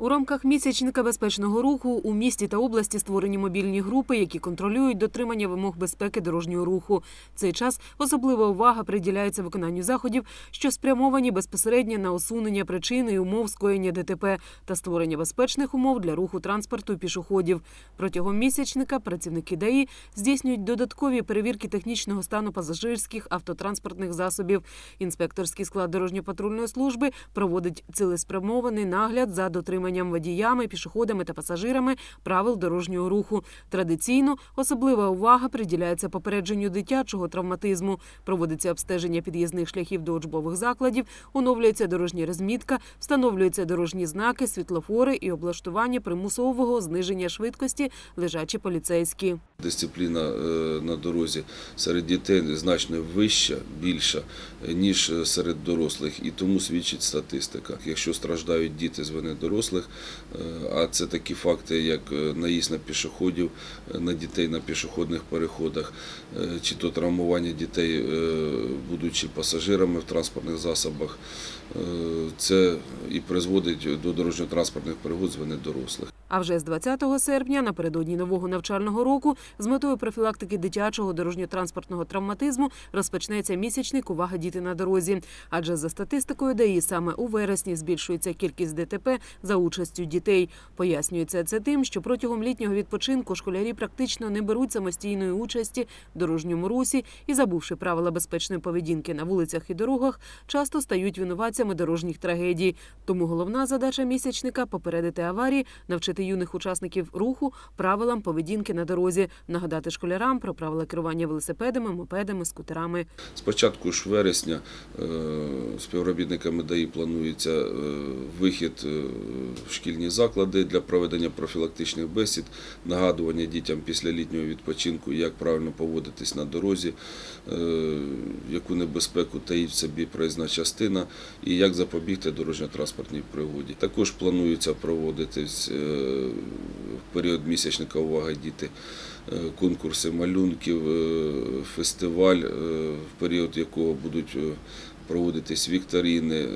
У рамках місячника безпечного руху у місті та області створені мобільні групи, які контролюють дотримання вимог безпеки дорожнього руху. В цей час особлива увага приділяється виконанню заходів, що спрямовані безпосередньо на усунення причин і умов скоєння ДТП та створення безпечних умов для руху транспорту і пішоходів. Протягом місячника працівники ДАІ здійснюють додаткові перевірки технічного стану пасажирських автотранспортних засобів. Інспекторський склад дорожньо-патрульної служби проводить цілеспрямований нагляд за дотриманням водіями, пішоходами та пасажирами правил дорожнього руху. Традиційно особлива увага приділяється попередженню дитячого травматизму. Проводиться обстеження під'їзних шляхів до учбових закладів, оновлюється дорожня розмітка, встановлюються дорожні знаки, світлофори і облаштування примусового зниження швидкості лежачі поліцейські. Дисципліна е, на дорозі серед дітей значно вища, більша, е, ніж серед дорослих. І тому свідчить статистика. Якщо страждають діти з вини дорослих, е, а це такі факти, як е, наїзд на пішоходів, е, на дітей на пішохідних переходах, чи то травмування дітей, будучи пасажирами в транспортних засобах, це і призводить до дорожньо-транспортних пригод з вини дорослих. А вже з 20 серпня, напередодні нового навчального року, з метою профілактики дитячого дорожньо-транспортного травматизму розпочнеться місячник «Увага діти на дорозі». Адже за статистикою ДАІ саме у вересні збільшується кількість ДТП за участю дітей. Пояснюється це тим, що протягом літнього відпочинку школярі практично не беруть самостійної участі в дорожньому русі і, забувши правила безпечної поведінки на вулицях і дорогах, часто стають винуватцями дорожніх трагедій. Тому головна задача місячника попередити аварії, навчити юних учасників руху правилам поведінки на дорозі, нагадати школярам про правила керування велосипедами, мопедами, скутерами. З початку ж вересня е, співробітниками ДАІ планується е, вихід е, в шкільні заклади для проведення профілактичних бесід, нагадування дітям після літнього відпочинку, як правильно поводитись на дорозі, яку небезпеку таїть в собі проїзна частина і як запобігти дорожньо-транспортній пригоді. Також планується проводитись в період місячника увага діти е, конкурси малюнків, е, фестиваль, е, в період якого будуть проводитись вікторини,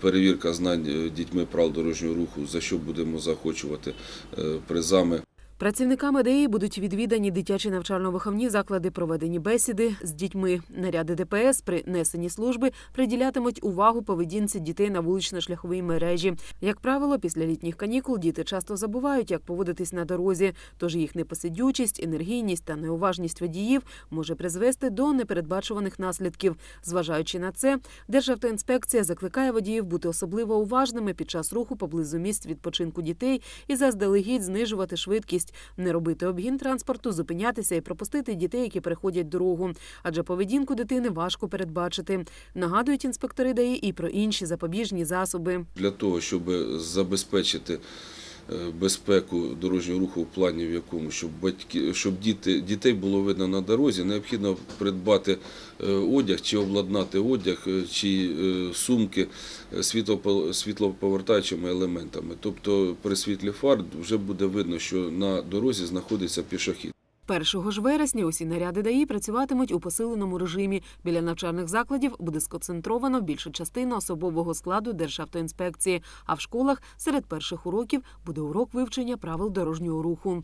перевірка знань дітьми правил дорожнього руху, за що будемо заохочувати е, призами. Працівниками ДАІ будуть відвідані дитячі навчально-виховні заклади, проведені бесіди з дітьми. Наряди ДПС при несенні служби приділятимуть увагу поведінці дітей на вулично-шляховій мережі. Як правило, після літніх канікул діти часто забувають, як поводитись на дорозі, тож їх непосидючість, енергійність та неуважність водіїв може призвести до непередбачуваних наслідків. Зважаючи на це, Державтоінспекція закликає водіїв бути особливо уважними під час руху поблизу місць відпочинку дітей і заздалегідь знижувати швидкість, не робити обгін транспорту, зупинятися і пропустити дітей, які переходять дорогу. Адже поведінку дитини важко передбачити. Нагадують інспектори ДАІ і про інші запобіжні засоби. Для того, щоб забезпечити безпеку дорожнього руху в плані, в якому щоб батьки, щоб діти, дітей було видно на дорозі, необхідно придбати е, одяг чи обладнати одяг, е, чи е, сумки е, світлоповертаючими елементами. Тобто при світлі фар вже буде видно, що на дорозі знаходиться пішохід. 1 ж вересня усі наряди ДАІ працюватимуть у посиленому режимі. Біля навчальних закладів буде сконцентровано більша частина особового складу Державтоінспекції. А в школах серед перших уроків буде урок вивчення правил дорожнього руху.